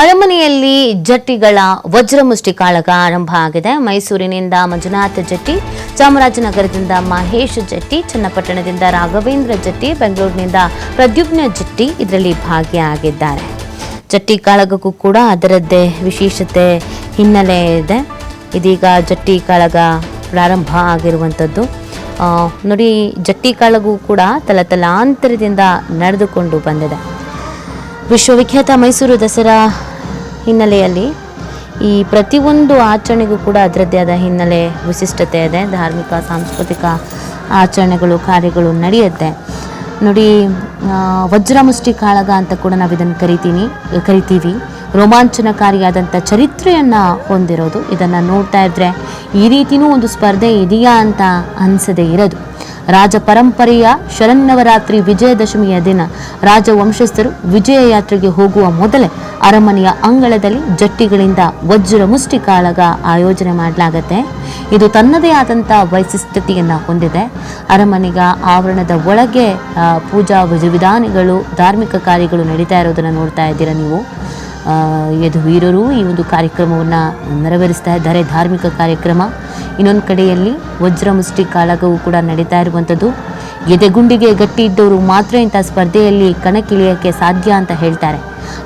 ಅರಮನೆಯಲ್ಲಿ ಜಟ್ಟಿಗಳ ವಜ್ರಮುಷ್ಟಿ ಕಾಳಗ ಆರಂಭ ಆಗಿದೆ. ಮೈಸೂರಿನಿಂದ ಮಂಜುನಾಥ ಜಟ್ಟಿ, ಚಾಮರಾಜನಗರದಿಂದ ಮಹೇಶ್ ಜಟ್ಟಿ, ಚನ್ನಪಟ್ಟಣದಿಂದ ರಾಘವೇಂದ್ರ ಜಟ್ಟಿ, ಬೆಂಗಳೂರಿನಿಂದ ಪ್ರದ್ಯುಮ್ನ ಜಟ್ಟಿ ಇದರಲ್ಲಿ ಭಾಗಿಯಾಗಿದ್ದಾರೆ. ಜಟ್ಟಿ ಕಾಳಗಕ್ಕೂ ಕೂಡ ಅದರದ್ದೇ ವಿಶೇಷತೆ ಹಿನ್ನೆಲೆ ಇದೆ. ಇದೀಗ ಜಟ್ಟಿ ಕಾಳಗ ಪ್ರಾರಂಭ ಆಗಿರುವಂಥದ್ದು. ನೋಡಿ, ಜಟ್ಟಿ ಕಾಳಗೂ ಕೂಡ ತಲತಲಾಂತರದಿಂದ ನಡೆದುಕೊಂಡು ಬಂದಿದೆ. ವಿಶ್ವವಿಖ್ಯಾತ ಮೈಸೂರು ದಸರಾ ಹಿನ್ನೆಲೆಯಲ್ಲಿ ಈ ಪ್ರತಿಯೊಂದು ಆಚರಣೆಗೂ ಕೂಡ ಅದರದ್ದೇ ಆದ ಹಿನ್ನೆಲೆ ವಿಶಿಷ್ಟತೆ ಇದೆ. ಧಾರ್ಮಿಕ, ಸಾಂಸ್ಕೃತಿಕ ಆಚರಣೆಗಳು, ಕಾರ್ಯಗಳು ನಡೆಯುತ್ತೆ. ನೋಡಿ ವಜ್ರಮುಷ್ಟಿ ಕಾಳಗ ಅಂತ ಕೂಡ ನಾವು ಇದನ್ನು ಕರಿತೀನಿ, ಕರಿತೀವಿ. ರೋಮಾಂಚನಕಾರಿಯಾದಂಥ ಚರಿತ್ರೆಯನ್ನು ಹೊಂದಿರೋದು. ಇದನ್ನು ನೋಡ್ತಾ ಇದ್ದರೆ ಈ ರೀತಿಯೂ ಒಂದು ಸ್ಪರ್ಧೆ ಇದೆಯಾ ಅಂತ ಅನಿಸದೇ ಇರೋದು. ರಾಜ ಪರಂಪರೆಯ ಶರನ್ನವರಾತ್ರಿ ವಿಜಯದಶಮಿಯ ದಿನ. ರಾಜವಂಶಸ್ಥರು ವಿಜಯ ಯಾತ್ರೆಗೆ ಹೋಗುವ ಮೊದಲೇ ಅರಮನೆಯ ಅಂಗಳದಲ್ಲಿ ಜಟ್ಟಿಗಳಿಂದ ವಜ್ರ ಮುಷ್ಟಿ ಕಾಳಗ ಆಯೋಜನೆ ಮಾಡಲಾಗತ್ತೆ. ಇದು ತನ್ನದೇ ಆದಂಥ ವೈಶಿಷ್ಟ್ಯತೆಯನ್ನು ಹೊಂದಿದೆ. ಅರಮನೆಯ ಆವರಣದ ಒಳಗೆ ಪೂಜಾ ವಿಧಿವಿಧಾನಗಳು, ಧಾರ್ಮಿಕ ಕಾರ್ಯಗಳು ನಡೀತಾ ಇರೋದನ್ನು ನೋಡ್ತಾ ಇದ್ದೀರಾ ನೀವು? ಆ, ಯದುವೀರರು ಈ ಒಂದು ಕಾರ್ಯಕ್ರಮವನ್ನು ನೆರವೇರಿಸ್ತಾ ಇದ್ದಾರೆ ಧಾರ್ಮಿಕ ಕಾರ್ಯಕ್ರಮ. ಇನ್ನೊಂದು ಕಡೆಯಲ್ಲಿ ವಜ್ರ ಮುಷ್ಟಿ ಕಾಳಗವು ಕೂಡ ನಡೀತಾ ಇರುವಂಥದ್ದು. ಎದೆಗುಂಡಿಗೆ ಗಟ್ಟಿ ಇದ್ದವರು ಮಾತ್ರ ಇಂಥ ಸ್ಪರ್ಧೆಯಲ್ಲಿ ಕಣಕ್ಕಿಳಿಯೋಕ್ಕೆ ಸಾಧ್ಯ ಅಂತ ಹೇಳ್ತಾರೆ.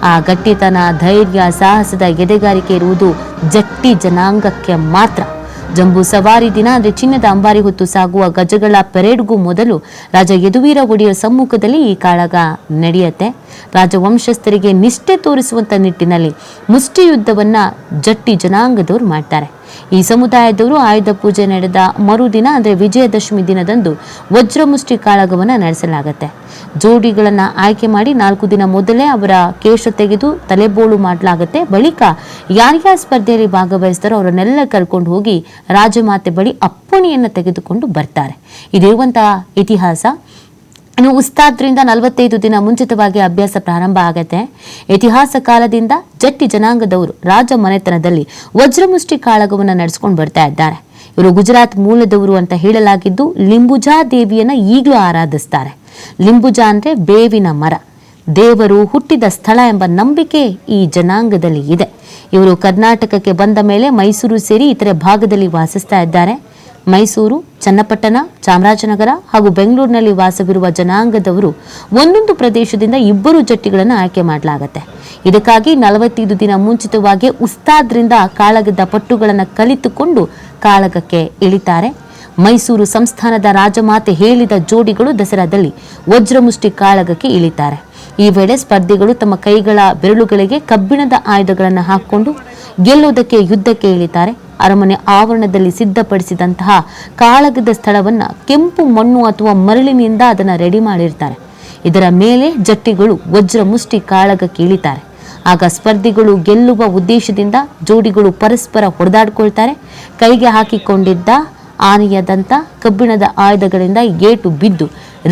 ಆ ಗಟ್ಟಿತನ ಧೈರ್ಯ ಸಾಹಸದ ಎದೆಗಾರಿಕೆ ಇರುವುದು ಜಟ್ಟಿ ಜನಾಂಗಕ್ಕೆ ಮಾತ್ರ. ಜಂಬೂ ಸವಾರಿ ದಿನ ಅಂದರೆ ಚಿನ್ನದ ಅಂಬಾರಿ ಹೊತ್ತು ಸಾಗುವ ಗಜಗಳ ಪೆರೇಡ್ಗೂ ಮೊದಲು ರಾಜ ಯದುವೀರ ಒಡೆಯರ ಸಮ್ಮುಖದಲ್ಲಿ ಈ ಕಾಳಗ ನಡೆಯುತ್ತೆ. ರಾಜವಂಶಸ್ಥರಿಗೆ ನಿಷ್ಠೆ ತೋರಿಸುವಂಥ ನಿಟ್ಟಿನಲ್ಲಿ ಮುಷ್ಟಿ ಯುದ್ಧವನ್ನ ಜಟ್ಟಿ ಜನಾಂಗದವರು ಮಾಡ್ತಾರೆ. ಈ ಸಮುದಾಯದವರು ಆಯುಧ ಪೂಜೆ ನಡೆದ ಮರುದಿನ, ಅಂದರೆ ವಿಜಯದಶಮಿ ದಿನದಂದು ವಜ್ರಮುಷ್ಟಿ ಕಾಳಗವನ್ನು ನಡೆಸಲಾಗುತ್ತೆ. ಜೋಡಿಗಳನ್ನು ಆಯ್ಕೆ ಮಾಡಿ ನಾಲ್ಕು ದಿನ ಮೊದಲೇ ಅವರ ಕೇಶ ತೆಗೆದು ತಲೆಬೋಳು ಮಾಡಲಾಗುತ್ತೆ. ಬಳಿಕ ಯಾರ್ಯಾರ ಸ್ಪರ್ಧೆಯಲ್ಲಿ ಭಾಗವಹಿಸ್ತಾರೋ ಅವರನ್ನೆಲ್ಲ ಕರ್ಕೊಂಡು ಹೋಗಿ ರಾಜಮಾತೆ ಬಳಿ ಅಪ್ಪಣೆಯನ್ನು ತೆಗೆದುಕೊಂಡು ಬರ್ತಾರೆ. ಇದಿರುವಂತಹ ಇತಿಹಾಸ. ಇನ್ನು ಉಸ್ತಾದ್ರಿಂದ ನಲವತ್ತೈದು ದಿನ ಮುಂಚಿತವಾಗಿ ಅಭ್ಯಾಸ ಪ್ರಾರಂಭ ಆಗತ್ತೆ. ಇತಿಹಾಸ ಕಾಲದಿಂದ ಜಟ್ಟಿ ಜನಾಂಗದವರು ರಾಜ ಮನೆತನದಲ್ಲಿ ವಜ್ರಮುಷ್ಟಿ ಕಾಳಗವನ್ನು ನಡೆಸ್ಕೊಂಡು ಬರ್ತಾ ಇದ್ದಾರೆ. ಇವರು ಗುಜರಾತ್ ಮೂಲದವರು ಅಂತ ಹೇಳಲಾಗಿದ್ದು, ಲಿಂಬುಜಾ ದೇವಿಯನ್ನ ಈಗಲೂ ಆರಾಧಿಸ್ತಾರೆ. ಲಿಂಬುಜಾ ಅಂದ್ರೆ ಬೇವಿನ ಮರ. ದೇವರು ಹುಟ್ಟಿದ ಸ್ಥಳ ಎಂಬ ನಂಬಿಕೆ ಈ ಜನಾಂಗದಲ್ಲಿ ಇದೆ. ಇವರು ಕರ್ನಾಟಕಕ್ಕೆ ಬಂದ ಮೇಲೆ ಮೈಸೂರು ಸೇರಿ ಇತರೆ ಭಾಗದಲ್ಲಿ ವಾಸಿಸ್ತಾ ಇದ್ದಾರೆ. ಮೈಸೂರು, ಚನ್ನಪಟ್ಟಣ, ಚಾಮರಾಜನಗರ ಹಾಗೂ ಬೆಂಗಳೂರಿನಲ್ಲಿ ವಾಸವಿರುವ ಜನಾಂಗದವರು ಒಂದೊಂದು ಪ್ರದೇಶದಿಂದ ಇಬ್ಬರು ಜಟ್ಟಿಗಳನ್ನು ಆಯ್ಕೆ ಮಾಡಲಾಗತ್ತೆ. ಇದಕ್ಕಾಗಿ ನಲವತ್ತೈದು ದಿನ ಮುಂಚಿತವಾಗಿ ಉಸ್ತಾದ್ರಿಂದ ಕಾಳಗದ ಪಟ್ಟುಗಳನ್ನು ಕಲಿತುಕೊಂಡು ಕಾಳಗಕ್ಕೆ ಇಳಿತಾರೆ. ಮೈಸೂರು ಸಂಸ್ಥಾನದ ರಾಜಮಾತೆ ಹೇಳಿದ ಜೋಡಿಗಳು ದಸರಾದಲ್ಲಿ ವಜ್ರಮುಷ್ಟಿ ಕಾಳಗಕ್ಕೆ ಇಳಿತಾರೆ. ಈ ವೇಳೆ ಸ್ಪರ್ಧಿಗಳು ತಮ್ಮ ಕೈಗಳ ಬೆರಳುಗಳಿಗೆ ಕಬ್ಬಿಣದ ಆಯುಧಗಳನ್ನು ಹಾಕಿಕೊಂಡು ಗೆಲ್ಲುವುದಕ್ಕೆ ಯುದ್ಧಕ್ಕೆ ಇಳಿತಾರೆ. ಅರಮನೆ ಆವರಣದಲ್ಲಿ ಸಿದ್ಧಪಡಿಸಿದಂತಹ ಕಾಳಗದ ಸ್ಥಳವನ್ನು ಕೆಂಪು ಮಣ್ಣು ಅಥವಾ ಮರಳಿನಿಂದ ಅದನ್ನು ರೆಡಿ ಮಾಡಿರ್ತಾರೆ. ಇದರ ಮೇಲೆ ಜಟ್ಟಿಗಳು ವಜ್ರ ಮುಷ್ಟಿ ಕಾಳಗಕ್ಕೆ ಇಳಿತಾರೆ. ಆಗ ಸ್ಪರ್ಧಿಗಳು ಗೆಲ್ಲುವ ಉದ್ದೇಶದಿಂದ ಜೋಡಿಗಳು ಪರಸ್ಪರ ಹೊಡೆದಾಡ್ಕೊಳ್ತಾರೆ. ಕೈಗೆ ಹಾಕಿಕೊಂಡಿದ್ದ ಆನೆಯದಂಥ ಕಬ್ಬಿಣದ ಆಯುಧಗಳಿಂದ ಏಟು ಬಿದ್ದು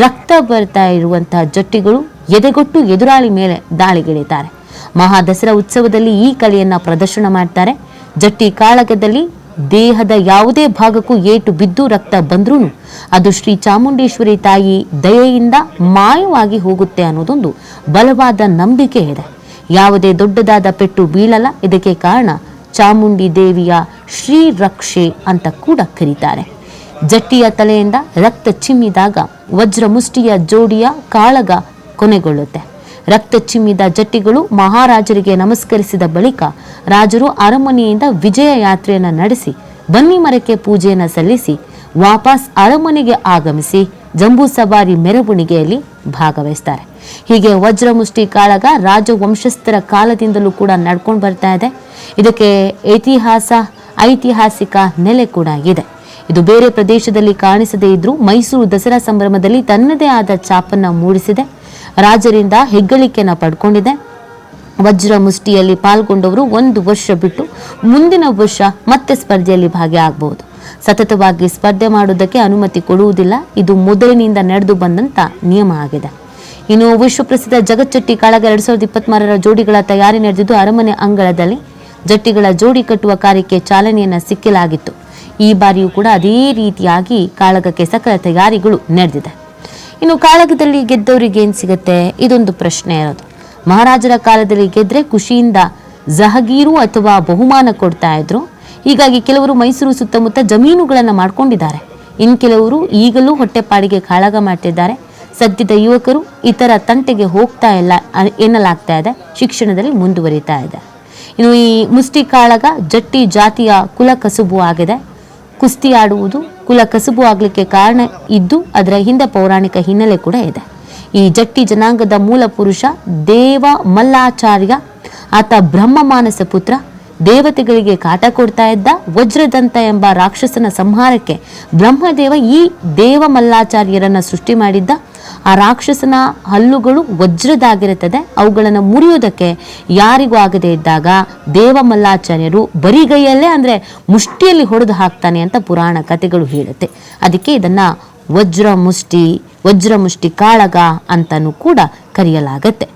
ರಕ್ತ ಬರ್ತಾ ಇರುವಂತಹ ಜಟ್ಟಿಗಳು ಎದೆಗೊಟ್ಟು ಎದುರಾಳಿ ಮೇಲೆ ದಾಳಿಗಿಳಿತಾರೆ ಮಹಾ ದಸರಾ ಉತ್ಸವದಲ್ಲಿ ಈ ಕಲೆಯನ್ನ ಪ್ರದರ್ಶನ ಮಾಡ್ತಾರೆ. ಜಟ್ಟಿ ಕಾಳಗದಲ್ಲಿ ದೇಹದ ಯಾವುದೇ ಭಾಗಕ್ಕೂ ಏಟು ಬಿದ್ದು ರಕ್ತ ಬಂದ್ರೂ ಅದು ಶ್ರೀ ಚಾಮುಂಡೇಶ್ವರಿ ತಾಯಿ ದಯೆಯಿಂದ ಮಾಯವಾಗಿ ಹೋಗುತ್ತೆ ಅನ್ನೋದೊಂದು ಬಲವಾದ ನಂಬಿಕೆ ಇದೆ. ಯಾವುದೇ ದೊಡ್ಡದಾದ ಪೆಟ್ಟು ಬೀಳಲ್ಲ. ಇದಕ್ಕೆ ಕಾರಣ ಚಾಮುಂಡಿ ದೇವಿಯ ಶ್ರೀ ರಕ್ಷೆ ಅಂತ ಕೂಡ ಕರೀತಾರೆ. ಜಟ್ಟಿಯ ತಲೆಯಿಂದ ರಕ್ತ ಚಿಮ್ಮಿದಾಗ ವಜ್ರ ಮುಷ್ಟಿಯ ಜೋಡಿಯ ಕಾಳಗ ಕೊನೆಗೊಳ್ಳುತ್ತೆ. ರಕ್ತ ಚಿಮ್ಮಿದ ಜಟ್ಟಿಗಳು ಮಹಾರಾಜರಿಗೆ ನಮಸ್ಕರಿಸಿದ ಬಳಿಕ ರಾಜರು ಅರಮನೆಯಿಂದ ವಿಜಯ ಯಾತ್ರೆಯನ್ನು ನಡೆಸಿ ಬನ್ನಿ ಮರಕ್ಕೆ ಪೂಜೆಯನ್ನು ಸಲ್ಲಿಸಿ ವಾಪಸ್ ಅರಮನೆಗೆ ಆಗಮಿಸಿ ಜಂಬೂ ಸವಾರಿ ಮೆರವಣಿಗೆಯಲ್ಲಿ ಭಾಗವಹಿಸ್ತಾರೆ. ಹೀಗೆ ವಜ್ರಮುಷ್ಟಿ ಕಾಳಗ ರಾಜವಂಶಸ್ಥರ ಕಾಲದಿಂದಲೂ ಕೂಡ ನಡ್ಕೊಂಡು ಬರ್ತಾ ಇದೆ. ಇದಕ್ಕೆ ಇತಿಹಾಸ, ಐತಿಹಾಸಿಕ ನೆಲೆ ಕೂಡ ಇದೆ. ಇದು ಬೇರೆ ಪ್ರದೇಶದಲ್ಲಿ ಕಾಣಿಸದೇ ಇದ್ರೂ ಮೈಸೂರು ದಸರಾ ಸಂಭ್ರಮದಲ್ಲಿ ತನ್ನದೇ ಆದ ಛಾಪನ್ನ ಮೂಡಿಸಿದೆ. ರಾಜರಿಂದ ಹೆಗ್ಗಳಿಕೆಯನ್ನು ಪಡ್ಕೊಂಡಿದೆ. ವಜ್ರ ಮುಷ್ಟಿಯಲ್ಲಿ ಪಾಲ್ಗೊಂಡವರು ಒಂದು ವರ್ಷ ಬಿಟ್ಟು ಮುಂದಿನ ವರ್ಷ ಮತ್ತೆ ಸ್ಪರ್ಧೆಯಲ್ಲಿ ಭಾಗಿಯಾಗಬಹುದು. ಸತತವಾಗಿ ಸ್ಪರ್ಧೆ ಮಾಡುವುದಕ್ಕೆ ಅನುಮತಿ ಕೊಡುವುದಿಲ್ಲ. ಇದು ಮೊದಲಿನಿಂದ ನಡೆದು ಬಂದಂತ ನಿಯಮ ಆಗಿದೆ. ಇನ್ನು ವಿಶ್ವಪ್ರಸಿದ್ಧ ಜಗಚ್ಚಟ್ಟಿ ಕಾಳಗ ಎರಡು ಸಾವಿರದ ಇಪ್ಪತ್ತ್ಮೂರರ ಜೋಡಿಗಳ ತಯಾರಿ ನಡೆದಿದ್ದು, ಅರಮನೆ ಅಂಗಳದಲ್ಲಿ ಜಟ್ಟಿಗಳ ಜೋಡಿ ಕಟ್ಟುವ ಕಾರ್ಯಕ್ಕೆ ಚಾಲನೆಯನ್ನು ಸಿಕ್ಕಲಾಗಿತ್ತು. ಈ ಬಾರಿಯೂ ಕೂಡ ಅದೇ ರೀತಿಯಾಗಿ ಕಾಳಗಕ್ಕೆ ಸಕಲ ತಯಾರಿಗಳು ನಡೆದಿದೆ. ಇನ್ನು ಕಾಳಗದಲ್ಲಿ ಗೆದ್ದವರಿಗೆ ಏನು ಸಿಗುತ್ತೆ? ಇದೊಂದು ಪ್ರಶ್ನೆ ಇರೋದು ಮಹಾರಾಜರ ಕಾಲದಲ್ಲಿ ಗೆದ್ದರೆ ಖುಷಿಯಿಂದ ಜಹಗೀರು ಅಥವಾ ಬಹುಮಾನ ಕೊಡ್ತಾ ಇದ್ರು. ಹೀಗಾಗಿ ಕೆಲವರು ಮೈಸೂರು ಸುತ್ತಮುತ್ತ ಜಮೀನುಗಳನ್ನು ಮಾಡ್ಕೊಂಡಿದ್ದಾರೆ. ಇನ್ನು ಕೆಲವರು ಈಗಲೂ ಹೊಟ್ಟೆಪಾಡಿಗೆ ಕಾಳಗ ಮಾಡ್ತಿದ್ದಾರೆ. ಸದ್ಯದ ಯುವಕರು ಇತರ ತಂಟೆಗೆ ಹೋಗ್ತಾ ಇಲ್ಲ ಎನ್ನಲಾಗ್ತಾ ಇದೆ. ಶಿಕ್ಷಣದಲ್ಲಿ ಮುಂದುವರಿತಾ ಇದೆ. ಇನ್ನು ಈ ಮುಷ್ಟಿ ಕಾಳಗ ಜಟ್ಟಿ ಜಾತಿಯ ಕುಲ ಕಸುಬು ಆಗಿದೆ. ಕುಸ್ತಿ ಆಡುವುದು ಕುಲ ಕಸುಬು ಆಗಲಿಕ್ಕೆ ಕಾರಣ ಇದ್ದು ಅದರ ಹಿಂದೆ ಪೌರಾಣಿಕ ಹಿನ್ನೆಲೆ ಕೂಡ ಇದೆ. ಈ ಜಟ್ಟಿ ಜನಾಂಗದ ಮೂಲ ಪುರುಷ ದೇವ ಮಲ್ಲಾಚಾರ್ಯ, ಆತ ಬ್ರಹ್ಮ ಮಾನಸ ಪುತ್ರ, ದೇವತೆಗಳಿಗೆ ಕಾಟ ಕೊಡ್ತಾ ಇದ್ದ ವಜ್ರದಂತ ಎಂಬ ರಾಕ್ಷಸನ ಸಂಹಾರಕ್ಕೆ ಬ್ರಹ್ಮದೇವ ಈ ದೇವ ಮಲ್ಲಾಚಾರ್ಯರನ್ನ ಸೃಷ್ಟಿ ಮಾಡಿದ್ದ ಆ ರಾಕ್ಷಸನ ಹಲ್ಲುಗಳು ವಜ್ರದಾಗಿರುತ್ತದೆ. ಅವುಗಳನ್ನು ಮುರಿಯೋದಕ್ಕೆ ಯಾರಿಗೂ ಆಗದೇ ಇದ್ದಾಗ ದೇವ ಮಲ್ಲಾಚಾರ್ಯರು ಬರಿಗೈಯಲ್ಲೇ ಅಂದರೆ ಮುಷ್ಟಿಯಲ್ಲಿ ಹೊಡೆದು ಹಾಕ್ತಾನೆ ಅಂತ ಪುರಾಣ ಕಥೆಗಳು ಹೇಳುತ್ತೆ. ಅದಕ್ಕೆ ಇದನ್ನು ವಜ್ರ ಮುಷ್ಟಿ ವಜ್ರ ಮುಷ್ಟಿ ಕಾಳಗ ಅಂತಲೂ ಕೂಡ ಕರೆಯಲಾಗತ್ತೆ.